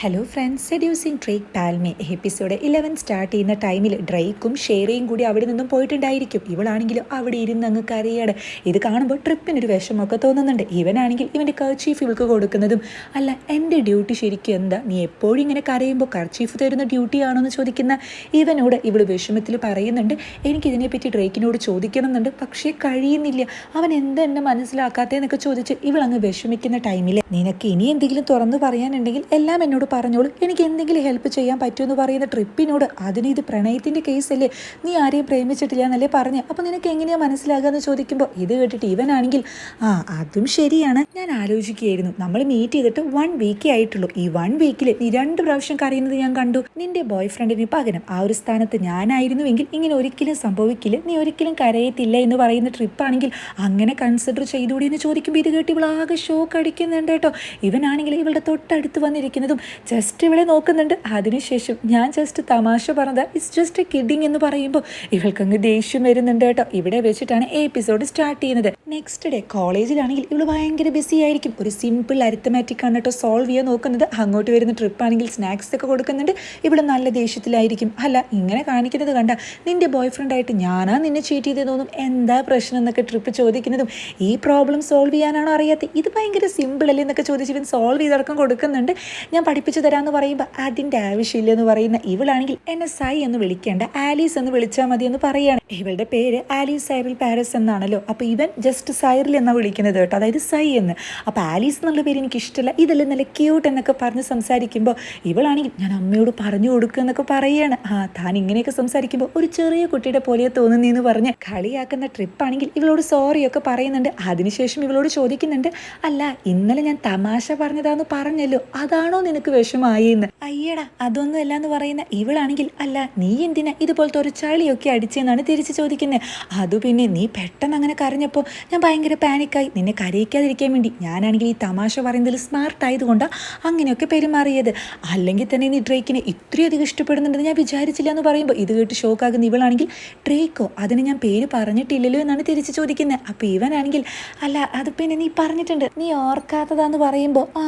Hello friends സെഡ്യൂസിങ് ട്രേക്ക് പാൽമേ എപ്പിസോഡ് ഇലവൻ സ്റ്റാർട്ട് ചെയ്യുന്ന ടൈമിൽ ഡ്രൈക്കും ഷെയറിയും കൂടി അവിടെ നിന്നും പോയിട്ടുണ്ടായിരിക്കും. ഇവളാണെങ്കിലും അവിടെ ഇരുന്ന് അങ്ങ് കരയാണ്. ഇത് കാണുമ്പോൾ ട്രിപ്പിനൊരു വിഷമമൊക്കെ തോന്നുന്നുണ്ട്. ഇവനാണെങ്കിൽ ഇവന്റെ കർച്ചീഫ് ഇവൾക്ക് കൊടുക്കുന്നതും. അല്ല എന്റെ ഡ്യൂട്ടി ശരിക്കും എന്താ? നീ എപ്പോഴും ഇങ്ങനെ കരയുമ്പോൾ കർച്ചീഫ് തരുന്ന ഡ്യൂട്ടിയാണോ എന്ന് ചോദിക്കുന്ന ഇവനോട് ഇവൾ വിഷമത്തിൽ പറയുന്നുണ്ട്. എനിക്കിതിനെപ്പറ്റി ഡ്രൈക്കിനോട് ചോദിക്കണം എന്നുണ്ട് പക്ഷേ കഴിയുന്നില്ല. അവൻ എന്തെന്നെ മനസ്സിലാക്കാത്തതെന്നൊക്കെ ചോദിച്ച് ഇവൾ അങ്ങ് വിഷമിക്കുന്ന ടൈമിൽ നിനക്ക് ഇനി എന്തെങ്കിലും തുറന്നു പറയാനുണ്ടെങ്കിൽ എല്ലാം എന്നോട് പറഞ്ഞോളൂ എനിക്ക് എന്തെങ്കിലും ഹെൽപ്പ് ചെയ്യാൻ പറ്റുമെന്ന് പറയുന്ന ട്രിപ്പിനോട് അതിന് ഇത് പ്രണയത്തിന്റെ കേസല്ലേ നീ ആരെയും പ്രേമിച്ചിട്ടില്ല എന്നല്ലേ പറഞ്ഞ്? അപ്പോൾ നിനക്ക് എങ്ങനെയാണ് മനസ്സിലാകുക എന്ന് ചോദിക്കുമ്പോൾ ഇത് കേട്ടിട്ട് ഇവനാണെങ്കിൽ ആ അതും ശരിയാണ്. ഞാൻ ആലോചിക്കുകയായിരുന്നു. നമ്മൾ മീറ്റ് ചെയ്തിട്ട് വൺ വീക്കേ ആയിട്ടുള്ളൂ. ഈ വൺ വീക്കിൽ നീ രണ്ട് പ്രാവശ്യം കരയുന്നത് ഞാൻ കണ്ടു. നിന്റെ ബോയ് ഫ്രണ്ടിന് പകരം ആ ഒരു സ്ഥാനത്ത് ഞാനായിരുന്നുവെങ്കിൽ ഇങ്ങനെ ഒരിക്കലും സംഭവിക്കില്ല. നീ ഒരിക്കലും കരയത്തില്ല എന്ന് പറയുന്ന ട്രിപ്പാണെങ്കിൽ അങ്ങനെ കൺസിഡർ ചെയ്തുകൂടി എന്ന് ചോദിക്കുമ്പോൾ ഇത് കേട്ട് ഇവൾ ആകെ ഷോക്ക് അടിക്കുന്നുണ്ട് കേട്ടോ. ഇവനാണെങ്കിൽ ഇവളുടെ തൊട്ടടുത്ത് വന്നിരിക്കുന്നതും ജസ്റ്റ് ഇവളെ നോക്കുന്നുണ്ട്. അതിനുശേഷം ഞാൻ ജസ്റ്റ് തമാശ പറഞ്ഞത്. ഇറ്റ്സ് ജസ്റ്റ് എ കിഡിങ് എന്ന് പറയുമ്പോൾ ഇവൾക്കങ്ങ് ദേഷ്യം വരുന്നുണ്ട് കേട്ടോ. ഇവിടെ വെച്ചിട്ടാണ് എപ്പിസോഡ് സ്റ്റാർട്ട് ചെയ്യുന്നത്. നെക്സ്റ്റ് ഡേ കോളേജിലാണെങ്കിൽ ഇവൾ ഭയങ്കര ബിസി ആയിരിക്കും. ഒരു സിമ്പിൾ അരിത്തമാറ്റിക് ആണ് കേട്ടോ സോൾവ് ചെയ്യാൻ നോക്കുന്നത്. അങ്ങോട്ട് വരുന്ന ട്രിപ്പ് ആണെങ്കിൽ സ്നാക്സ് ഒക്കെ കൊടുക്കുന്നുണ്ട്. ഇവിടെ നല്ല ദേഷ്യത്തിലായിരിക്കും. അല്ല ഇങ്ങനെ കാണിക്കുന്നത് കണ്ട നിന്റെ ബോയ് ഫ്രണ്ടായിട്ട് ഞാനാ നിന്നെ ചീറ്റ് ചെയ്ത് തോന്നും. എന്താ പ്രശ്നം എന്നൊക്കെ ട്രിപ്പ് ചോദിക്കുന്നതും ഈ പ്രോബ്ലം സോൾവ് ചെയ്യാനാണോ അറിയാത്തത് ഇത് ഭയങ്കര സിമ്പിൾ അല്ലേ എന്നൊക്കെ ചോദിച്ച് ഇവൻ സോൾവ് ചെയ്തടക്കം കൊടുക്കുന്നുണ്ട്. ഞാൻ പഠിപ്പിച്ചു തരാമെന്ന് പറയുമ്പോൾ അതിന്റെ ആവശ്യമില്ല എന്ന് പറയുന്ന ഇവളാണെങ്കിൽ എന്നെ സൈ എന്ന് വിളിക്കേണ്ട ആലീസ് എന്ന് വിളിച്ചാൽ മതി എന്ന് പറയുകയാണ് ഇവളുടെ പേര് ആലീസ് സൈറിൽ പാരസ് എന്നാണല്ലോ. അപ്പോൾ ഇവൻ ജസ്റ്റ് സൈറിൽ എന്നാണ് വിളിക്കുന്നത് കേട്ടോ അതായത് സൈ എന്ന്. അപ്പോൾ ആലീസ് എന്നുള്ള പേര് എനിക്ക് ഇഷ്ടമല്ല ഇതല്ലേ നല്ല ക്യൂട്ട് എന്നൊക്കെ പറഞ്ഞ് സംസാരിക്കുമ്പോൾ ഇവളാണെങ്കിൽ ഞാൻ അമ്മയോട് പറഞ്ഞു കൊടുക്കുക എന്നൊക്കെ പറയുകയാണ് ആ താൻ ഇങ്ങനെയൊക്കെ സംസാരിക്കുമ്പോൾ ഒരു ചെറിയ കുട്ടിയുടെ പോലെ തോന്നുന്നതെന്ന് പറഞ്ഞ് കളിയാക്കുന്ന ട്രിപ്പാണെങ്കിൽ ഇവളോട് സോറിയൊക്കെ പറയുന്നുണ്ട്. അതിനുശേഷം ഇവളോട് ചോദിക്കുന്നുണ്ട് അല്ല ഇന്നലെ ഞാൻ തമാശ പറഞ്ഞതാന്ന് പറഞ്ഞല്ലോ അതാണോ നിനക്ക് വിഷമായി എന്ന് അയ്യടാ അതൊന്നും അല്ല എന്ന് പറയുന്ന ഇവളാണെങ്കിൽ അല്ല നീ എന്തിനാ ഇതുപോലത്തെ ഒരു ചളിയൊക്കെ അടിച്ചെന്നാണ് തിരിച്ചു ചോദിക്കുന്നത് അത് പിന്നെ നീ പെട്ടെന്ന് അങ്ങനെ കരഞ്ഞപ്പോൾ ഞാൻ ഭയങ്കര പാനിക്കായി. നിന്നെ കരയിക്കാതിരിക്കാൻ വേണ്ടി ഞാനാണെങ്കിൽ ഈ തമാശ പറയുന്നതിൽ സ്മാർട്ട് ആയതുകൊണ്ടാണ് അങ്ങനെയൊക്കെ പെരുമാറിയത്. അല്ലെങ്കിൽ തന്നെ നീ ഡ്രേക്കിനെ ഇത്രയധികം ഇഷ്ടപ്പെടുന്നുണ്ടെന്ന് ഞാൻ വിചാരിച്ചില്ല എന്ന് പറയുമ്പോൾ ഇത് കേട്ട് ഷോക്കാകുന്ന ഇവളാണെങ്കിൽ ഡ്രേക്കോ അതിന് ഞാൻ പേര് പറഞ്ഞിട്ടില്ലല്ലോ എന്നാണ് തിരിച്ചു ചോദിക്കുന്നത് അപ്പോൾ ഇവനാണെങ്കിൽ അല്ല അത് പിന്നെ നീ പറഞ്ഞിട്ടുണ്ട്. നീ ഓർക്കാത്തതാന്ന് പറയുമ്പോൾ ആ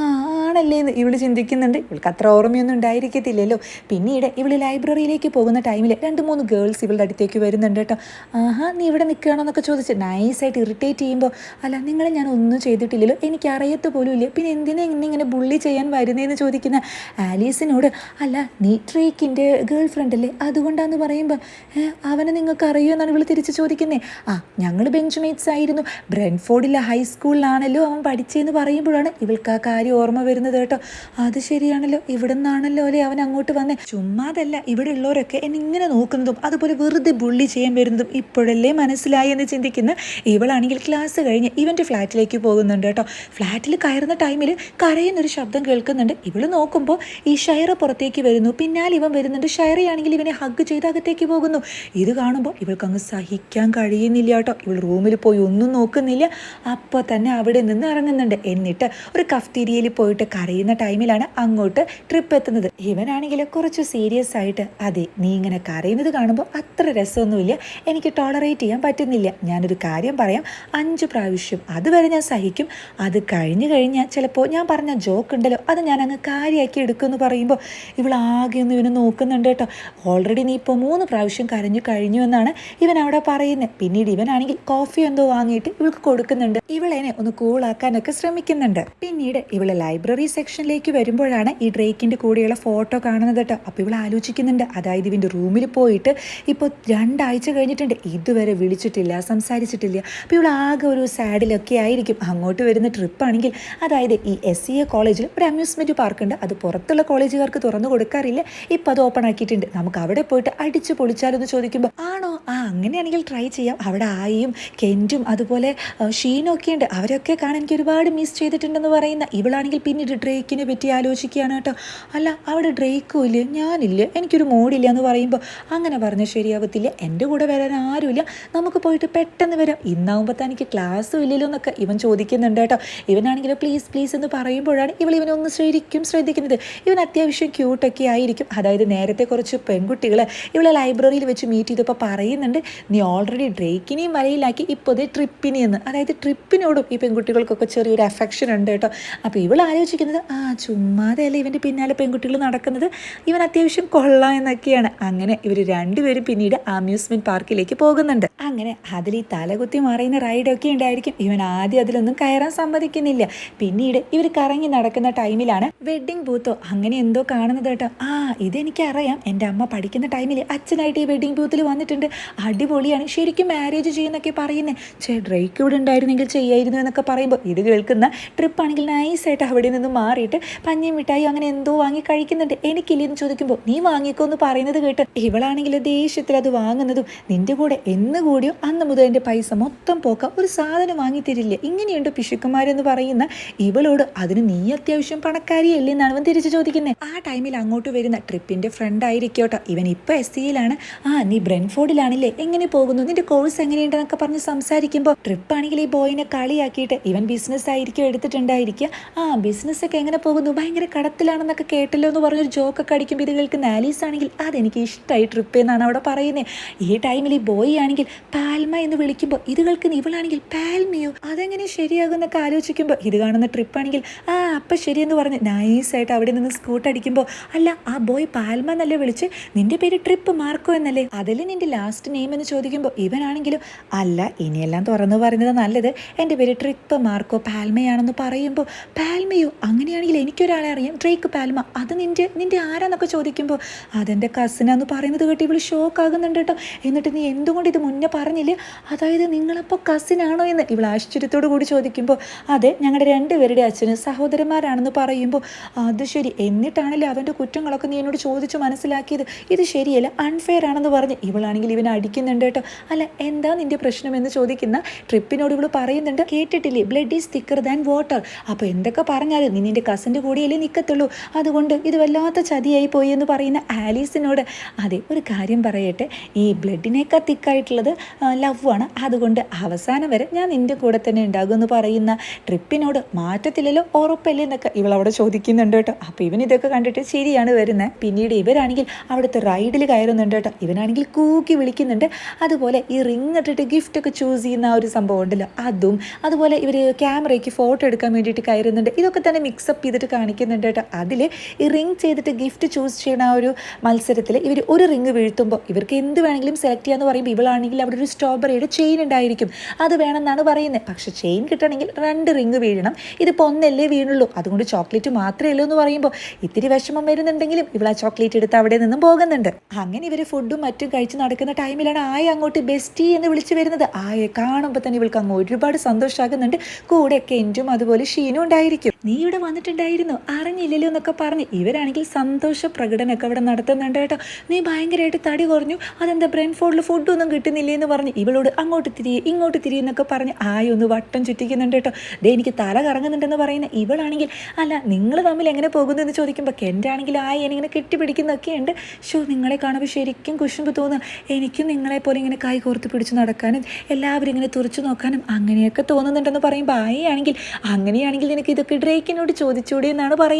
ആണല്ലേ എന്ന് ഇവൾ ചിന്തിക്കുന്നുണ്ട്. ഇവൾക്ക് അത്ര ഓർമ്മയൊന്നും ഉണ്ടായിരിക്കത്തില്ലല്ലോ. പിന്നീട് ഇവൾ ലൈബ്രറിയിലേക്ക് പോകുന്ന ടൈമിൽ രണ്ട് മൂന്ന് ഗേൾസ് ഇവളുടെ അടുത്തേക്ക് വരുന്നുണ്ട് കേട്ടോ. ആഹാ നീ ഇവിടെ നിൽക്കുകയാണോ എന്നൊക്കെ ചോദിച്ച് നൈസായിട്ട് ഇറിറ്റേറ്റ് ചെയ്യുമ്പോൾ അല്ല നിങ്ങളെ ഞാൻ ഒന്നും ചെയ്തിട്ടില്ലല്ലോ. എനിക്ക് അറിയത്ത് പോലും ഇല്ല പിന്നെ എന്തിനാ എന്നെ ഇങ്ങനെ ബുള്ളി ചെയ്യാൻ വരുന്നതെന്ന് ചോദിക്കുന്ന ആലീസിനോട് അല്ല നീ ട്രേക്കിന്റെ ഗേൾ ഫ്രണ്ട് അല്ലേ? അതുകൊണ്ടാന്ന് പറയുമ്പോൾ "ഏ, അവനെ നിങ്ങൾക്ക് അറിയുമോ എന്നാണ് ഇവൾ തിരിച്ച് ചോദിക്കുന്നത് ആ ഞങ്ങൾ ബെഞ്ച് മേറ്റ്സ് ആയിരുന്നു. ബ്രെൻഫോർഡിലെ ഹൈസ്കൂളിലാണല്ലോ അവൻ പഠിച്ചതെന്ന് പറയുമ്പോഴാണ് ഇവൾക്ക് ആ കാര്യം ഓർമ്മ വരുന്നത് കേട്ടോ. അത് ശരിയാണല്ലോ? ഇവിടെ നിന്നാണല്ലോ അല്ലേ അവൻ അങ്ങോട്ട് വന്നേ? ചുമ്മാതല്ല ഇവിടെ ഉള്ളവരൊക്കെ എന്നെ ഇങ്ങനെ നോക്കുന്നതും അതുപോലെ വെറുതെ ബുള്ളി ചെയ്യാൻ വരുന്നതും ഇപ്പോഴല്ലേ മനസ്സിലായി എന്ന് ചിന്തിക്കുന്ന ഇവളാണെങ്കിൽ ക്ലാസ് കഴിഞ്ഞ് ഇവന്റെ ഫ്ലാറ്റിലേക്ക് പോകുന്നുണ്ട് കേട്ടോ. ഫ്ലാറ്റിൽ കയറുന്ന ടൈമിൽ കരയുന്നൊരു ശബ്ദം കേൾക്കുന്നുണ്ട്. ഇവൾ നോക്കുമ്പോൾ ഈ ഷയറ പുറത്തേക്ക് വരുന്നു. പിന്നാലെ ഇവൻ വരുന്നുണ്ട്. ഷയറയാണെങ്കിൽ ഇവനെ ഹഗ് ചെയ്ത് അകത്തേക്ക് പോകുന്നു. ഇത് കാണുമ്പോൾ ഇവൾക്ക് അങ്ങ് സഹിക്കാൻ കഴിയുന്നില്ല കേട്ടോ. ഇവൾ റൂമിൽ പോയി ഒന്നും നോക്കുന്നില്ല. അപ്പോൾ തന്നെ അവിടെ നിന്ന് ഇറങ്ങുന്നുണ്ട്. എന്നിട്ട് ഒരു കഫ്തീരിയയിൽ പോയിട്ട് കരയുന്ന ടൈമിലാണ് അങ്ങോട്ട് ട്രിപ്പ് എത്തുന്നത്. ഇവനാണെങ്കിൽ കുറച്ച് സീരിയസ് ആയിട്ട് അതെ നീ ഇങ്ങനെ കരയുന്നത് കാണുമ്പോൾ അത്ര രസമൊന്നുമില്ല. എനിക്ക് ടോളറേറ്റ് ചെയ്യാൻ പറ്റുന്നില്ല. ഞാനൊരു കാര്യം പറയാം. അഞ്ച് പ്രാവശ്യം അതുവരെ ഞാൻ സഹിക്കും. അത് കഴിഞ്ഞു കഴിഞ്ഞാൽ ചിലപ്പോൾ ഞാൻ പറഞ്ഞ ജോക്ക് ഉണ്ടല്ലോ അത് ഞാൻ അങ്ങ് കാര്യമാക്കി എടുക്കുമെന്ന് പറയുമ്പോൾ ഇവളാകെ ഒന്ന് ഇവനെ നോക്കുന്നുണ്ട് കേട്ടോ. ഓൾറെഡി നീ ഇപ്പോൾ മൂന്ന് പ്രാവശ്യം കരഞ്ഞു കഴിഞ്ഞു എന്നാണ് ഇവൻ അവിടെ പറയുന്നത് പിന്നീട് ഇവനാണെങ്കിൽ കോഫി എന്തോ വാങ്ങിയിട്ട് ഇവൾക്ക് കൊടുക്കുന്നുണ്ട്. ഇവളെന്നെ ഒന്ന് കൂളാക്കാനൊക്കെ ശ്രമിക്കുന്നുണ്ട്. പിന്നീട് ഇവളെ ലൈബ്രറി സെക്ഷനിലേക്ക് വരുമ്പോഴാണ് ഈ ഡ്രേക്കിന്റെ കൂടെയുള്ള ഫോട്ടോ കാണുന്നത് കേട്ടോ. അപ്പോൾ ഇവൾ ആലോചിക്കുന്നുണ്ട്. അതായത് ഇവന്റെ റൂമിൽ പോയിട്ട് ഇപ്പോൾ രണ്ടാഴ്ച കഴിഞ്ഞിട്ടുണ്ട്. ഇതുവരെ വിളിച്ചിട്ടില്ല സംസാരിച്ചിട്ടില്ല. അപ്പോൾ ഇവൾ ആകെ ഒരു സാഡിലൊക്കെ ആയിരിക്കും. അങ്ങോട്ട് വരുന്ന ട്രിപ്പാണെങ്കിൽ അതായത് ഈ എസ് സി എ കോളേജിൽ ഒരു അമ്യൂസ്മെന്റ് പാർക്ക് ഉണ്ട്. അത് പുറത്തുള്ള കോളേജുകാർക്ക് തുറന്നു കൊടുക്കാറില്ല. ഇപ്പോൾ അത് ഓപ്പൺ ആക്കിയിട്ടുണ്ട്. നമുക്ക് അവിടെ പോയിട്ട് അടിച്ച് പൊളിച്ചാലെന്ന് ചോദിക്കുമ്പോൾ ആണോ? ആ അങ്ങനെയാണെങ്കിൽ ട്രൈ ചെയ്യാം. അവിടെ ആയും കെന്റും അതുപോലെ ഷീനൊക്കെ ഉണ്ട്. അവരൊക്കെ കാണാൻ എനിക്ക് ഒരുപാട് മിസ് ചെയ്തിട്ടുണ്ടെന്ന് പറയുന്ന ഇവളാണെങ്കിൽ പിന്നീട് ഡ്രേക്കിനെ പറ്റി ആലോചിക്കുകയാണ് കേട്ടോ. അല്ല അവിടെ ഡ്രേക്കും ഇല്ല ഞാനില്ല എനിക്കൊരു മൂടില്ല എന്ന് പറയുമ്പോൾ അങ്ങനെ പറഞ്ഞാൽ ശരിയാവത്തില്ല. എന്റെ കൂടെ വരാൻ ആരുമില്ല. നമുക്ക് പോയിട്ട് പെട്ടെന്ന് വരാം. ഇന്നാവുമ്പോൾ തനിക്ക് ക്ലാസ്സും ഇല്ലല്ലോ എന്നൊക്കെ ഇവൻ ചോദിക്കുന്നുണ്ട് കേട്ടോ. ഇവനാണെങ്കിലും പ്ലീസ് പ്ലീസ് എന്ന് പറയുമ്പോഴാണ് ഇവൾ ഇവനൊന്ന് ശരിക്കും ശ്രദ്ധിക്കുന്നത്. ഇവൻ അത്യാവശ്യം ക്യൂട്ടൊക്കെ ആയിരിക്കും. അതായത് നേരത്തെ കുറച്ച് പെൺകുട്ടികൾ ഇവളെ ലൈബ്രറിയിൽ വെച്ച് മീറ്റ് ചെയ്തപ്പോൾ പറയുന്നുണ്ട് നീ ഓൾറെഡി ഡ്രേക്കിനെയും വലയിലാക്കി ഇപ്പോൾ ദേ ട്രിപ്പിനെയെന്ന്. അതായത് ട്രിപ്പിനോടും ഈ പെൺകുട്ടികൾക്കൊക്കെ ചെറിയൊരു അഫെക്ഷൻ ഉണ്ട് കേട്ടോ. അപ്പോൾ ഇവൾ ആലോചിക്കുന്നത് ആ ചുമ്മാതെ അല്ലേ ഇവന്റെ പിന്നാലെ പെൺകുട്ടികൾ നടക്കുന്നത്. ഇവൻ അത്യാവശ്യം കൊള്ളാം എന്നൊക്കെയാണ്. അങ്ങനെ ഇവർ രണ്ടുപേരും പിന്നീട് അമ്യൂസ്മെന്റ് പാർക്കിലേക്ക് പോകുന്നുണ്ട്. അങ്ങനെ അതിൽ ഈ തലകുത്തി മറിയുന്ന റൈഡൊക്കെ ഉണ്ടായിരിക്കും. ഇവൻ ആദ്യം അതിലൊന്നും കയറാൻ സമ്മതിക്കുന്നില്ല. പിന്നീട് ഇവർ കറങ്ങി നടക്കുന്ന ടൈമിലാണ് വെഡ്ഡിംഗ് ബൂത്തോ അങ്ങനെ എന്തോ കാണുന്നത് കേട്ടോ. ആ ഇതെനിക്കറിയാം. എന്റെ അമ്മ പഠിക്കുന്ന ടൈമിൽ അച്ഛനായിട്ട് ഈ വെഡ്ഡിംഗ് ബൂത്തിൽ വന്നിട്ടുണ്ട്. അടിപൊളിയാണ്. ശരിക്കും മാരേജ് ചെയ്യുന്നൊക്കെ പറയുന്നത് ചേ ഡ്രേക്ക് ഇവിടെ ഉണ്ടായിരുന്നെങ്കിൽ ചെയ്യായിരുന്നു എന്നൊക്കെ പറയുമ്പോൾ ഇത് കേൾക്കുന്ന ട്രിപ്പാണെങ്കിൽ നൈസായിട്ട് അവിടെ നിന്ന് മാറിയിട്ട് പഞ്ഞിയും മിഠായി അങ്ങനെ എന്തോ വാങ്ങി കഴിക്കുന്നുണ്ട്. എനിക്കില്ലെന്ന് ചോദിക്കുമ്പോൾ നീ വാങ്ങിക്കോ എന്ന് പറയുന്നത് കേട്ട് ഇവളാണെങ്കിൽ ദേഷ്യത്തിൽ അത് വാങ്ങുന്നതും നിന്റെ കൂടെ എന്ന് കൂടിയോ അന്ന് മുതൽ എന്റെ പൈസ മൊത്തം പോക്ക ഒരു സാധനം വാങ്ങി തരില്ല? ഇങ്ങനെയുണ്ട് പിശുക്കുമാരെന്ന് പറയുന്ന ഇവളോട് അതിന് നീ അത്യാവശ്യം പണക്കാരിയല്ലേ എന്നാണ് അവൻ തിരിച്ചു ചോദിക്കുന്നത് ആ ടൈമിൽ അങ്ങോട്ട് വരുന്ന ട്രിപ്പിന്റെ ഫ്രണ്ട് ആയിരിക്കോട്ടോ. ഇവൻ ഇപ്പൊ എസ് സിയിലാണ്. ആ നീ ബ്രെൻഫോർഡിലാണല്ലേ? എങ്ങനെ പോകുന്നു? നിന്റെ കോഴ്സ് എങ്ങനെയുണ്ടെന്നൊക്കെ പറഞ്ഞ് സംസാരിക്കുമ്പോൾ ട്രിപ്പ് ആണെങ്കിൽ ഈ ബോയിനെ കളിയാക്കിയിട്ട് ഇവൻ ബിസിനസ് ആയിരിക്കും എടുത്തിട്ടുണ്ടായിരിക്കുക. ആ ബിസിനസ് ഒക്കെ എങ്ങനെ പോകുന്നു? ഭയങ്കര കടത്തിലാണെന്നൊക്കെ കേട്ടല്ലോ എന്ന് പറഞ്ഞൊരു ജോക്കൊക്കെ അടിക്കുമ്പോൾ ഇത് കേൾക്കുന്ന ആലീസ് ആണെങ്കിൽ അതെനിക്ക് ഇഷ്ടമായി ട്രിപ്പ് എന്നാണ് അവിടെ പറയുന്നത് ഈ ടൈമിൽ ഈ ബോയ് ആണെങ്കിൽ പാൽമ എന്ന് വിളിക്കുമ്പോൾ ഇത് കേൾക്കുന്ന ഇവളാണെങ്കിൽ പാൽമയോ? അതെങ്ങനെ ശരിയാകുന്നൊക്കെ ആലോചിക്കുമ്പോൾ ഇത് കാണുന്ന ട്രിപ്പാണെങ്കിൽ ആ അപ്പം ശരിയെന്ന് പറഞ്ഞ് നൈസായിട്ട് അവിടെ നിന്ന് സ്കൂട്ട് അടിക്കുമ്പോൾ അല്ല ആ ബോയ് പാൽമ എന്നല്ലേ വിളിച്ച്? നിന്റെ പേര് ട്രിപ്പ് മാർക്കോ എന്നല്ലേ? അതിൽ നിന്റെ ലാസ്റ്റ് നെയിം എന്ന് ചോദിക്കുമ്പോൾ ഇവനാണെങ്കിലും അല്ല ഇനിയെല്ലാം തുറന്നു പറയുന്നത് നല്ലത്. എന്റെ പേര് ട്രിപ്പ് മാർക്കോ പാൽമയാണെന്ന് പറയുമ്പോൾ പാൽമയോ? അങ്ങനെയാണെങ്കിൽ എനിക്കൊരാളെ അറിയാം. ഡ്രേക്ക് പാൽമ അത് നിന്റെ നിന്റെ ആരാന്നൊക്കെ ചോദിക്കുമ്പോൾ അതെന്റെ കസിനാന്ന് പറയുന്നത് കേട്ട് ഇവൾ ഷോക്ക് ആകുന്നുണ്ട് കേട്ടോ. എന്നിട്ട് നീ എന്തുകൊണ്ട് ഇത് മുന്നേ പറഞ്ഞില്ല? അതായത് നിങ്ങളപ്പോൾ കസിനാണോ എന്ന്. ഇവൾ ആശ്ചര്യത്തോടു കൂടി ചോദിക്കുമ്പോൾ അതെ ഞങ്ങളുടെ രണ്ടുപേരുടെ അച്ഛന് സഹോദരന്മാരാണെന്ന് പറയുമ്പോൾ അത് ശരി എന്നിട്ടാണല്ലേ അവന്റെ കുറ്റങ്ങളൊക്കെ നീ എന്നോട് ചോദിച്ചു മനസ്സിലാക്കിയത്? ഇത് ശരിയല്ല അൺഫെയർ ആണെന്ന് പറഞ്ഞ്. ഇവളാണെങ്കിൽ ഇവനെ അടിക്കുന്നുണ്ട് കേട്ടോ. അല്ല എന്താ നിന്റെ പ്രശ്നം? എന്ന് ചോദിക്കുന്ന ട്രിപ്പിനോട് ഇവൾ പറയുന്നുണ്ട് കേട്ടിട്ടില്ലേ? Blood is thicker than water അപ്പോൾ എന്തൊക്കെ പറഞ്ഞാലും നീ നിന്റെ കസിന്റെ കൂടെയല്ലേ നിൽക്കത്തുള്ളൂ അതുകൊണ്ട് ഇത് വല്ലാത്ത ചതിയായി പോയി എന്ന് പറയുന്ന ആലീസിനോട് അതെ ഒരു കാര്യം പറയട്ടെ. ഈ ബ്ലഡിനേക്കാൾ തിക്കായിട്ടുള്ളത് ലവ് ആണ്. അതുകൊണ്ട് അവസാനം വരെ ഞാൻ നിന്റെ കൂടെ തന്നെ ഉണ്ടാകും എന്ന് പറയുന്ന ട്രിപ്പിനോട് മാറ്റത്തില്ലല്ലോ ഉറപ്പല്ലേ എന്നൊക്കെ ഇവളവിടെ ചോദിക്കുന്നുണ്ട് കേട്ടോ. അപ്പോൾ ഇവൻ ഇതൊക്കെ കണ്ടിട്ട് ശരിയാണ് വരുന്നത് പിന്നീട് ഇവരാണെങ്കിൽ അവിടുത്തെ റൈഡിൽ കയറുന്നുണ്ട് കേട്ടോ. ഇവനാണെങ്കിൽ കൂക്കി വിളിക്കുന്നുണ്ട്. അതുപോലെ ഈ റിങ് ഇട്ടിട്ട് ഗിഫ്റ്റ് ഒക്കെ ചൂസ് ചെയ്യുന്ന ആ ഒരു സംഭവം ഉണ്ടല്ലോ അതും. അതുപോലെ ഇവർ ക്യാമറയ്ക്ക് ഫോട്ടോ എടുക്കാൻ വേണ്ടിയിട്ട് കയറുന്നുണ്ട്. ഇതൊക്കെ തന്നെ മിക്സപ്പ് ചെയ്തിട്ട് കാണിക്കുന്നുണ്ട്. കേട്ടോ അതിൽ ഈ റിങ് ചെയ്തിട്ട് ഗിഫ്റ്റ് ചൂസ് ചെയ്യുന്ന ആ ഒരു മത്സരത്തിൽ ഇവർ ഒരു റിങ് വീഴ്ത്തുമ്പോൾ ഇവർക്ക് എന്ത് വേണമെങ്കിലും സെലക്ട് ചെയ്യാന്ന് പറയുമ്പോൾ ഇവളാണെങ്കിൽ അവിടെ ഒരു സ്ട്രോബെറിയുടെ ചെയിൻ ഉണ്ടായിരിക്കും. അത് വേണമെന്നാണ് പറയുന്നത് പക്ഷേ ചെയിൻ കിട്ടണമെങ്കിൽ രണ്ട് റിങ് വീഴണം. ഇതിപ്പോൾ ഒന്നല്ലേ വീണുള്ളൂ. അതുകൊണ്ട് ചോക്ലേറ്റ് മാത്രമേ ഉള്ളൂ എന്ന് പറയുമ്പോൾ ഇത്തിരി വിഷമം വരുന്നുണ്ടെങ്കിലും ഇവൾ ആ ചോക്ലേറ്റ് എടുത്ത് അവിടെ നിന്നും പോകുന്നുണ്ട്. അങ്ങനെ ഇവർ ഫുഡും മറ്റും കഴിച്ച് നടക്കുന്ന ടൈമിലാണ് ആയ അങ്ങോട്ട് ബെസ്റ്റി എന്ന് വിളിച്ചു വരുന്നത്. ആയെ കാണുമ്പോൾ തന്നെ ഇവൾക്ക് അങ്ങ് ഒരുപാട് സന്തോഷമാകുന്നുണ്ട് കൂടെ കെന്റും അതുപോലെ ഷീനും ഉണ്ടായിരിക്കും. നീ ഇവിടെ വന്നിട്ടുണ്ടായിരുന്നു. അറിഞ്ഞില്ലല്ലോ എന്നൊക്കെ പറഞ്ഞ്. ഇവരാണെങ്കിൽ സന്തോഷ പ്രകടനമൊക്കെ അവിടെ നടത്തുന്നുണ്ട് കേട്ടോ. നീ ഭയങ്കരമായിട്ട് തടി കുറഞ്ഞു. അതെന്താ ബ്രെയിൻഫോർഡിൽ ഫുഡൊന്നും കിട്ടുന്നില്ലേ എന്ന് പറഞ്ഞ്. ഇവളോട് അങ്ങോട്ട് തിരിയെ ഇങ്ങോട്ട് തിരിയെ എന്നൊക്കെ പറഞ്ഞ് ആയൊന്ന് വട്ടം ചുറ്റിക്കുന്നുണ്ട് കേട്ടോ. ദേ എനിക്ക് തല കറങ്ങുന്നുണ്ടെന്ന് പറയുന്ന ഇവളാണെങ്കിൽ അല്ല നിങ്ങൾ തമ്മിൽ എങ്ങനെ പോകുന്നു എന്ന് ചോദിക്കുമ്പോൾ എന്റെ ആണെങ്കിൽ ആയി എനിങ്ങനെ കെട്ടിപ്പിടിക്കുന്നൊക്കെയുണ്ട് ഷോ നിങ്ങളെ കാണുമ്പോൾ ശരിക്കും കുശുമ്പ് തോന്നുക എനിക്കും നിങ്ങളെപ്പോലെ ഇങ്ങനെ കൈ കോർത്ത് പിടിച്ച് നടക്കാനും എല്ലാവരും ഇങ്ങനെ തുറച്ചു നോക്കാനും അങ്ങനെയൊക്കെ തോന്നുന്നുണ്ടെന്ന് പറയുമ്പോൾ ആയി ആണെങ്കിൽ അങ്ങനെയാണെങ്കിൽ നിനക്ക് ഇതൊക്കെ ഡ്രേക്കിനോട് ചോദിച്ചൂടെ എന്നാണ് പറയുന്നത്.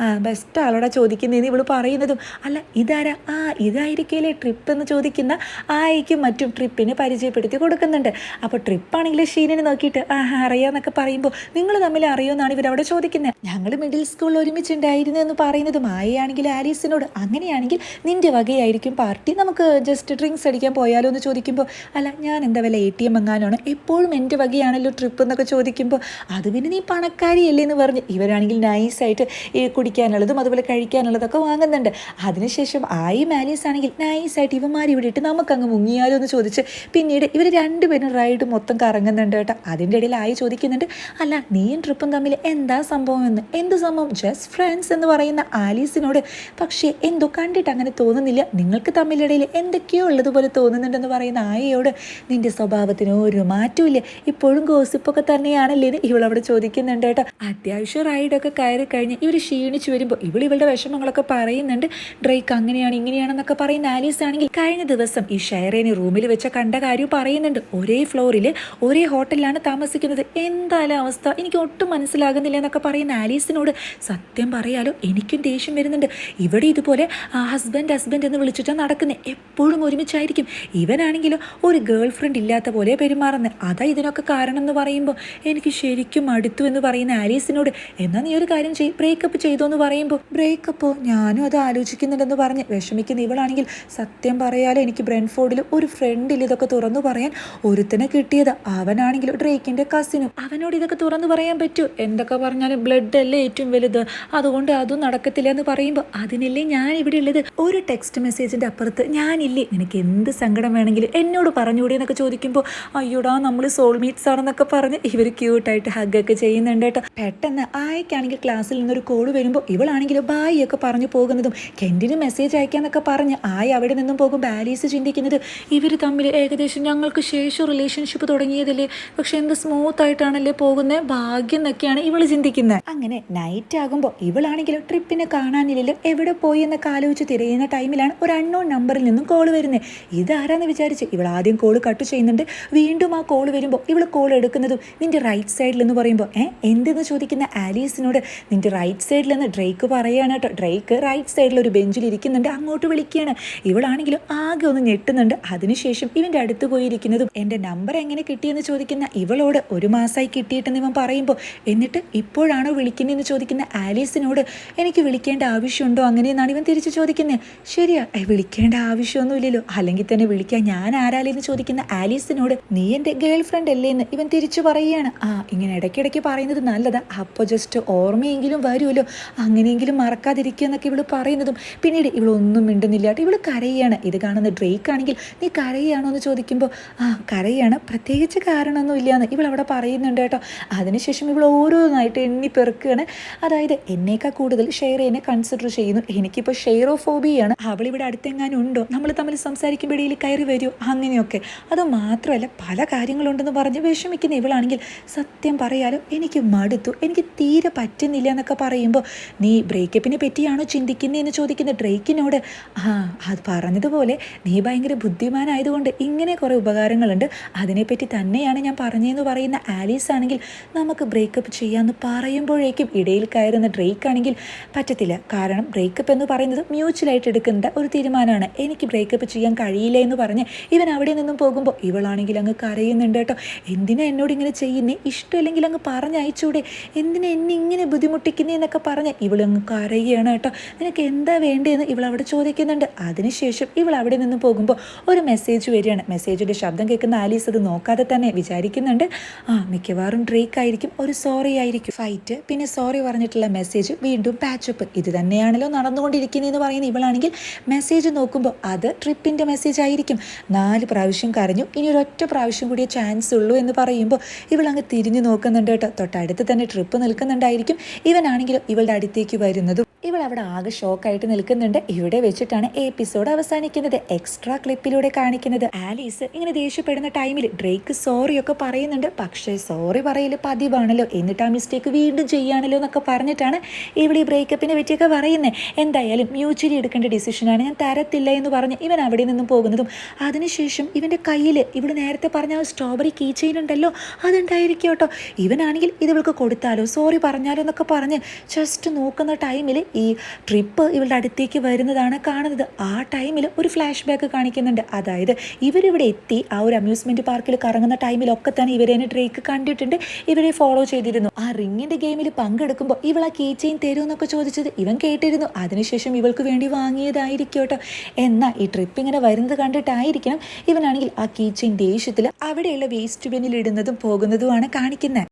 ആ ബെസ്റ്റ് ആളോടാ ചോദിക്കുന്നതെന്ന് ഇവൾ പറയുന്നതും. അല്ല ഇതാരാ? ആ ഇതായിരിക്കില്ലേ ട്രിപ്പ് എന്ന് ചോദിക്കുന്ന ആയിക്കും മറ്റും ട്രിപ്പിനെ പരിചയപ്പെടുത്തി കൊടുക്കുന്നുണ്ട്. അപ്പോൾ ട്രിപ്പാണെങ്കിൽ ഷീനിനെ നോക്കിയിട്ട് ആ അറിയാന്നൊക്കെ പറയുമ്പോൾ നിങ്ങൾ തമ്മിൽ അറിയുമെന്നാണ് ഇവരവിടെ ചോദിക്കുന്നത് ഞങ്ങൾ മിഡിൽ സ്കൂളിൽ ഒരുമിച്ചുണ്ടായിരുന്നു എന്ന് പറയുന്നതും ആയയാണെങ്കിൽ ആലീസിനോട് അങ്ങനെയാണെങ്കിൽ നിന്റെ വകയായിരിക്കും പാർട്ടി നമുക്ക് ജസ്റ്റ് ഡ്രിങ്ക്സ് അടിക്കാൻ പോയാലോ എന്ന് ചോദിക്കുമ്പോൾ അല്ല ഞാൻ എന്താ വല്ല എ ടി എം എങ്ങാനാണ്? എപ്പോഴും എന്റെ വകയാണല്ലോ ട്രിപ്പ് എന്നൊക്കെ ചോദിക്കുമ്പോൾ അത് പിന്നെ നീ പണക്കാരിയല്ലേ എന്ന് പറഞ്ഞ് ഇവരാണെങ്കിൽ നൈസായിട്ട് ഈ കുടിക്കാനുള്ളതും അതുപോലെ കഴിക്കാനുള്ളതൊക്കെ വാങ്ങുന്നുണ്ട്. അതിനുശേഷം ആയി മാലീസ് ആണെങ്കിൽ നൈസായിട്ട് ഇവന്മാർ ഇവിടെ ഇട്ട് നമുക്കങ്ങ് മുങ്ങിയാലോ എന്ന് ചോദിച്ച് പിന്നീട് ഇവർ രണ്ടുപേരും റൈഡ് മൊത്തം കറങ്ങുന്നുണ്ട് കേട്ടോ. അതിന്റെ ഇടയിൽ ആയി ചോദിക്കുന്നുണ്ട് അല്ല നീയും ട്രിപ്പും തമ്മിൽ എന്താ സംഭവം എന്ന്? എന്ത് സംഭവം? ജസ്റ്റ് ഫ്രണ്ട്സ് എന്ന് പറയുന്ന ആലീസിനോട് പക്ഷേ എന്തോ കണ്ടിട്ട് അങ്ങനെ തോന്നുന്നില്ല. നിങ്ങൾക്ക് തമ്മിലിടയിൽ എന്തൊക്കെയോ ഉള്ളതുപോലെ തോന്നുന്നുണ്ടെന്ന് പറയുന്ന ആയയോട് നിന്റെ സ്വഭാവത്തിന് ഒരു മാറ്റമില്ല ഇപ്പോഴും ഗോസിപ്പൊക്കെ തന്നെയാണല്ലേ ഇവളവിടെ ചോദിക്കുന്നുണ്ട് കേട്ടോ. അത്യാവശ്യം റൈഡൊക്കെ കയറി കഴിഞ്ഞ് ഇവർ ക്ഷീണിച്ച് വരുമ്പോൾ ഇവൾ ഇവളുടെ വിഷമങ്ങളൊക്കെ പറയുന്നുണ്ട്. ഡ്രൈക്ക് അങ്ങനെയാണ് ഇങ്ങനെയാണെന്നൊക്കെ പറയുന്ന ആലീസ് ആണെങ്കിൽ കഴിഞ്ഞ ദിവസം ഈ ഷെയറേനെ റൂമിൽ വെച്ച കണ്ട കാര്യം പറയുന്നുണ്ട്. ഒരേ ഫ്ലോറിൽ ഒരേ ഹോട്ടലിലാണ് താമസിക്കുന്നത്. എന്തായാലും അവസ്ഥ എനിക്ക് ഒട്ടും മനസ്സിലാകുന്നില്ല എന്നൊക്കെ പറയുന്ന ആലീസിനോട് സത്യം പറയാലോ എനിക്കും ദേഷ്യം വരുന്നുണ്ട്. ഇവിടെ ഇതുപോലെ ഹസ്ബൻഡ് ഹസ്ബൻഡ് എന്ന് വിളിച്ചിട്ടാണ് നടക്കുന്നത് എപ്പോഴും ഒരുമിച്ചായിരിക്കും. ഇവനാണെങ്കിലും ഒരു ഗേൾ ഫ്രണ്ട് ഇല്ലാത്ത പോലെ പെരുമാറുന്നത് അതാ ഇതിനൊക്കെ കാരണം എന്ന് പറയുമ്പോൾ എനിക്ക് ശരിക്കും അടുത്തു എന്ന് പറയുന്ന ആലീസിനോട് എന്നാൽ നീ ഒരു കാര്യം ചെയ്യും ബ്രേക്കപ്പ് ചെയ്തോ എന്ന് പറയുമ്പോൾ ബ്രേക്കപ്പോ ഞാനും അത് ആലോചിക്കുന്നുണ്ടെന്ന് പറഞ്ഞ് വിഷമിക്കുന്ന ഇവളാണെങ്കിൽ സത്യം പറയാലോ എനിക്ക് ബ്രെൻഫോർഡിൽ ഒരു ഫ്രണ്ടിൽ ഇതൊക്കെ തുറന്നു പറയാൻ. ഒരുത്തനെ കിട്ടിയത് അവനാണെങ്കിൽ ഡ്രേക്കിന്റെ കസിനും അവനോട് ഇതൊക്കെ തുറന്നു പറയാൻ പറ്റൂ. എന്തൊക്കെ പറഞ്ഞാലും ബ്ലഡ് അല്ലേ ഏറ്റവും വലുത്. അതുകൊണ്ട് അതും നടക്കത്തില്ല എന്ന് പറയുമ്പോൾ അതിനല്ലേ ഞാൻ ഇവിടെ ഉള്ളത്? ഒരു ടെക്സ്റ്റ് മെസ്സേജിന്റെ അപ്പുറത്ത് ഞാനില്ലേ? നിനക്ക് എന്ത് സങ്കടം വേണമെങ്കിലും എന്നോട് പറഞ്ഞുകൂടി എന്നൊക്കെ ചോദിക്കുമ്പോൾ അയ്യോടാ നമ്മൾ സോൾമേറ്റ്സ് ആണെന്നൊക്കെ പറഞ്ഞ് ഇവർ ക്യൂട്ടായിട്ട് ഹഗ്ഗൊക്കെ ചെയ്യുന്നുണ്ട് കേട്ടോ. പെട്ടെന്ന് ആയക്കാണെങ്കിൽ ക്ലാസ്സിൽ നിന്നൊരു കോൾ വരുമ്പോൾ ഇവളാണെങ്കിലും ബായി ഒക്കെ പറഞ്ഞു പോകുന്നതും കെന്റിന് മെസ്സേജ് അയക്കാന്നൊക്കെ പറഞ്ഞ് ആയി അവിടെ നിന്നും പോകും ആലീസ് ചിന്തിക്കുന്നത്. ഇവർ തമ്മിൽ ഏകദേശം ഞങ്ങൾക്ക് ശേഷം റിലേഷൻഷിപ്പ് തുടങ്ങിയതല്ലേ? പക്ഷെ എന്ത് സ്മൂത്ത് ആയിട്ടാണല്ലേ പോകുന്നത് ഭാഗ്യം എന്നൊക്കെയാണ് ഇവൾ ചിന്തിക്കുന്നത് അങ്ങനെ നൈറ്റ് ആകുമ്പോൾ ഇവളാണെങ്കിലും ട്രിപ്പിനെ കാണാനില്ലല്ലോ. എവിടെ പോയി എന്നൊക്കെ ആലോചിച്ച് തിരയുന്ന ടൈമിലാണ് ഒരു അൺനോൺ നമ്പറിൽ നിന്നും കോൾ വരുന്നത് ഇതാരാന്ന് വിചാരിച്ച് ഇവൾ ആദ്യം കോൾ കട്ട് ചെയ്യുന്നുണ്ട്. വീണ്ടും ആ കോൾ വരുമ്പോൾ ഇവൾ കോൾ എടുക്കുന്നതും നിന്റെ റൈറ്റ് സൈഡിൽ എന്ന് പറയുമ്പോൾ ഏ? എന്തെന്ന് ചോദിക്കുന്ന ആലീസിനോട്? നിന്റെ റൈറ്റ് സൈഡിൽ നിന്ന് ഡ്രേക്ക് പറയുകയാണ് കേട്ടോ ഡ്രേക്ക് റൈറ്റ് സൈഡിൽ ഒരു ബെഞ്ചിൽ ഇരിക്കുന്നുണ്ട്. അങ്ങോട്ട് വിളിക്കുകയാണ്. ഇവളാണെങ്കിലും ആകെ ഒന്ന് ഞെട്ടുന്നുണ്ട്. അതിനുശേഷം ഇവന്റെ അടുത്ത് പോയിരിക്കുന്നതും എന്റെ നമ്പർ എങ്ങനെ കിട്ടിയെന്ന് ചോദിക്കുന്ന ഇവളോട് ഒരു മാസമായി കിട്ടിയിട്ടെന്ന് ഇവൻ പറയുമ്പോൾ എന്നിട്ട് ഇപ്പോഴാണോ വിളിക്കുന്നതെന്ന് ചോദിക്കുന്ന ആലീസിനോട് എനിക്ക് വിളിക്കേണ്ട ആവശ്യമുണ്ടോ അങ്ങനെയെന്നാണ് ഇവൻ തിരിച്ച് ചോദിക്കുന്നത് ശരിയാ വിളിക്കേണ്ട ആവശ്യമൊന്നുമില്ലല്ലോ. അല്ലെങ്കിൽ തന്നെ വിളിക്കാൻ ഞാൻ ആരാലെന്ന് ചോദിക്കുന്ന ആലീസിനോട് നീ എന്റെ ഗേൾ ഫ്രണ്ട് അല്ലേ എന്ന് ഇവൻ തിരിച്ചു പറയുകയാണ് ആ ഇങ്ങനെ ഇടയ്ക്കിടയ്ക്ക് പറയുന്നത് നല്ലതാ. അപ്പോൾ ജസ്റ്റ് ഓർമ്മയെങ്കിലും വരുമല്ലോ. അങ്ങനെയെങ്കിലും മറക്കാതിരിക്കുക എന്നൊക്കെ ഇവൾ പറയുന്നതും പിന്നീട് ഇവളൊന്നും മിണ്ടുന്നില്ല ഇവൾ കരയാണ്. ഇത് കാണുന്ന ഡ്രേക്ക് ആണെങ്കിൽ നീ കരയാണോ? എന്ന് ചോദിക്കുമ്പോൾ ആ കരയാണ്. പ്രത്യേകിച്ച് കാരണമൊന്നും ഇല്ലയെന്ന് ഇവൾ അവിടെ പറയുന്നുണ്ട് കേട്ടോ. അതിനുശേഷം ഇവൾ ഓരോന്നായിട്ട് എണ്ണി പെറുക്കുകയാണ് അതായത് എന്നേക്കാൾ കൂടുതൽ ഷെയർ എന്നെ കൺസിഡർ ചെയ്യുന്നു. എനിക്കിപ്പോൾ ഷെയർ ഓഫ് ഹോബിയാണ് അവൾ ഇവിടെ അടുത്തെങ്ങാനും ഉണ്ടോ? നമ്മൾ തമ്മിൽ സംസാരിക്കുമ്പോൾ ഇടയിൽ കയറി വരുമോ അങ്ങനെയൊക്കെ. അത് മാത്രമല്ല പല കാര്യങ്ങളുണ്ടെന്ന് പറഞ്ഞ് വിഷമിക്കുന്ന ഇവളാണെങ്കിൽ സത്യം പറയാലോ എനിക്ക് മടുത്തു. എനിക്ക് തീരെ പറ്റുന്നില്ല എന്നൊക്കെ പറയുമ്പോൾ നീ ബ്രേക്കപ്പിനെ പറ്റിയാണോ ചിന്തിക്കുന്നതെന്ന് ചോദിക്കുന്ന ഡ്രേക്കിനോട് ആ അത് പറഞ്ഞതുപോലെ നീ ഭയങ്കര ബുദ്ധിമാനായതുകൊണ്ട് ഇങ്ങനെ കുറേ ഉപകാരങ്ങളുണ്ട്. അതിനെപ്പറ്റി തന്നെയാണ് ഞാൻ പറഞ്ഞതെന്ന് പറയുന്ന ആലീസ് ആണെങ്കിൽ നമുക്ക് ബ്രേക്കപ്പ് ചെയ്യാമെന്ന് പറയുമ്പോഴേക്കും ഇടയിൽ കയറുന്ന ഡ്രേക്ക് ആണെങ്കിൽ പറ്റത്തില്ല. കാരണം ബ്രേക്കപ്പ് എന്ന് പറയുന്നത് മ്യൂച്വലായിട്ട് എടുക്കേണ്ട ഒരു തീരുമാനമാണ്. എനിക്ക് ബ്രേക്കപ്പ് ചെയ്യാൻ കഴിയില്ല എന്ന് പറഞ്ഞ് ഇവൻ അവിടെ നിന്നും പോകുമ്പോൾ ഇവളാണെങ്കിൽ അങ്ങ് കരയുന്നുണ്ട് കേട്ടോ. എന്തിനാ എന്നോട് ഇങ്ങനെ ചെയ്യുന്നേ? ഇഷ്ടമല്ലെങ്കിൽ അങ്ങ് പറഞ്ഞയച്ചൂടെ? എന്തിനാ എന്നെ ഇങ്ങനെ ബുദ്ധിമുട്ടിക്കുന്നേ എന്നൊക്കെ പറഞ്ഞ് ഇവളങ്ങ് കരയുകയാണ് കേട്ടോ. നിനക്ക് എന്താ വേണ്ടതെന്ന് ഇവൾ അവിടെ ചോദിക്കുന്നുണ്ട്. അതിനുശേഷം ഇവൾ അവിടെ നിന്ന് പോകുമ്പോൾ ഒരു മെസ്സേജ് വരികയാണ്. മെസ്സേജിന്റെ ശബ്ദം കേൾക്കുന്ന ആലീസ് അത് നോക്കാതെ തന്നെ വിചാരിക്കുന്നുണ്ട്. ആ മിക്കവാറും ഡ്രേക്ക് ആയിരിക്കും. ഒരു സോറി ആയിരിക്കും. ഫൈറ്റ് പിന്നെ സോറി പറഞ്ഞിട്ടുള്ള മെസ്സേജ് വീണ്ടും പാച്ചപ്പ് ഇത് തന്നെയാണല്ലോ നടന്നുകൊണ്ടിരിക്കുന്നതെന്ന് പറയുന്ന ഇവളാണെങ്കിൽ മെസ്സേജ് നോക്കുമ്പോൾ അത് ട്രിപ്പിന്റെ മെസ്സേജ് ആയിരിക്കും. നാല് പ്രാവശ്യം കരഞ്ഞു. ഇനി ഒരൊറ്റ പ്രാവശ്യം കൂടിയേ ചാൻസ് ഉള്ളൂ എന്ന് പറയുമ്പോൾ ഇവൾ അങ്ങ് തിരിഞ്ഞു നോക്കുന്നുണ്ട് കേട്ടോ. തൊട്ടടുത്ത് തന്നെ ട്രിപ്പ് നിൽക്കുന്നുണ്ടായിരിക്കും. ഇവനാണെങ്കിലും ഇവളുടെ അടുത്തേക്ക് വരുന്നതും ഇവൾ അവിടെ ആകെ ഷോക്കായിട്ട് നിൽക്കുന്നുണ്ട്. ഇവിടെ വെച്ചിട്ടാണ് എപ്പിസോഡ് അവസാനിക്കുന്നത്. എക്സ്ട്രാ ക്ലിപ്പിലൂടെ കാണിക്കുന്നത്. ആലീസ് ഇങ്ങനെ ദേഷ്യപ്പെടുന്ന ടൈമിൽ ഡ്രേക്ക് സോറി ഒക്കെ പറയുന്നുണ്ട്. പക്ഷേ സോറി പറയൽ പതിവാണല്ലോ. എന്നിട്ട് ആ മിസ്റ്റേക്ക് വീണ്ടും ചെയ്യാണല്ലോ എന്നൊക്കെ പറഞ്ഞിട്ടാണ് ഇവിടെ ഈ ബ്രേക്കപ്പിനെ പറ്റിയൊക്കെ പറയുന്നത്. എന്തായാലും മ്യൂച്വലി എടുക്കേണ്ട ഡിസിഷനാണ് ഞാൻ തരത്തില്ല എന്ന് പറഞ്ഞ് ഇവൻ അവിടെ നിന്നും പോകുന്നതും അതിനുശേഷം ഇവന്റെ കയ്യിൽ ഇവിടെ നേരത്തെ പറഞ്ഞ ആ സ്ട്രോബെറി കീ ചെയിൻ ഉണ്ടല്ലോ അതുണ്ടായിരിക്കും കേട്ടോ. ഇവനാണെങ്കിൽ ഇത് ഇവൾക്ക് കൊടുത്താലോ സോറി പറഞ്ഞാലോ എന്നൊക്കെ പറഞ്ഞ് ജസ്റ്റ് നോക്കുന്ന ടൈമിൽ ഈ ട്രിപ്പ് ഇവളുടെ അടുത്തേക്ക് വരുന്നതാണ് കാണുന്നത്. ആ ടൈമിൽ ഒരു ഫ്ലാഷ് ബാക്ക് കാണിക്കുന്നുണ്ട്. അതായത് ഇവരിവിടെ എത്തി ആ ഒരു അമ്യൂസ്മെന്റ് പാർക്കിൽ കറങ്ങുന്ന ടൈമിലൊക്കെ തന്നെ ഇവരെ ഡ്രേക്ക് കണ്ടിട്ടുണ്ട്. ഇവരെ ഫോളോ ചെയ്തിരുന്നു. ആ റിങ്ങിന്റെ ഗെയിമിൽ പങ്കെടുക്കുമ്പോൾ ഇവൾ ആ കീ ചെയിൻ തരുമെന്നൊക്കെ ചോദിച്ചത് ഇവൻ കേട്ടിരുന്നു. അതിനുശേഷം ഇവൾക്ക് വേണ്ടി വാങ്ങിയതായിരിക്കും കേട്ടോ എന്നാൽ ഈ ട്രിപ്പ് ഇങ്ങനെ വരുന്നത് കണ്ടിട്ടായിരിക്കണം. ഇവനാണെങ്കിൽ ആ കീ ചെയിൻ ദേഷ്യത്തിൽ അവിടെയുള്ള വേസ്റ്റ് ബിന്നിൽ ഇടുന്നതും പോകുന്നതുമാണ് കാണിക്കുന്നത്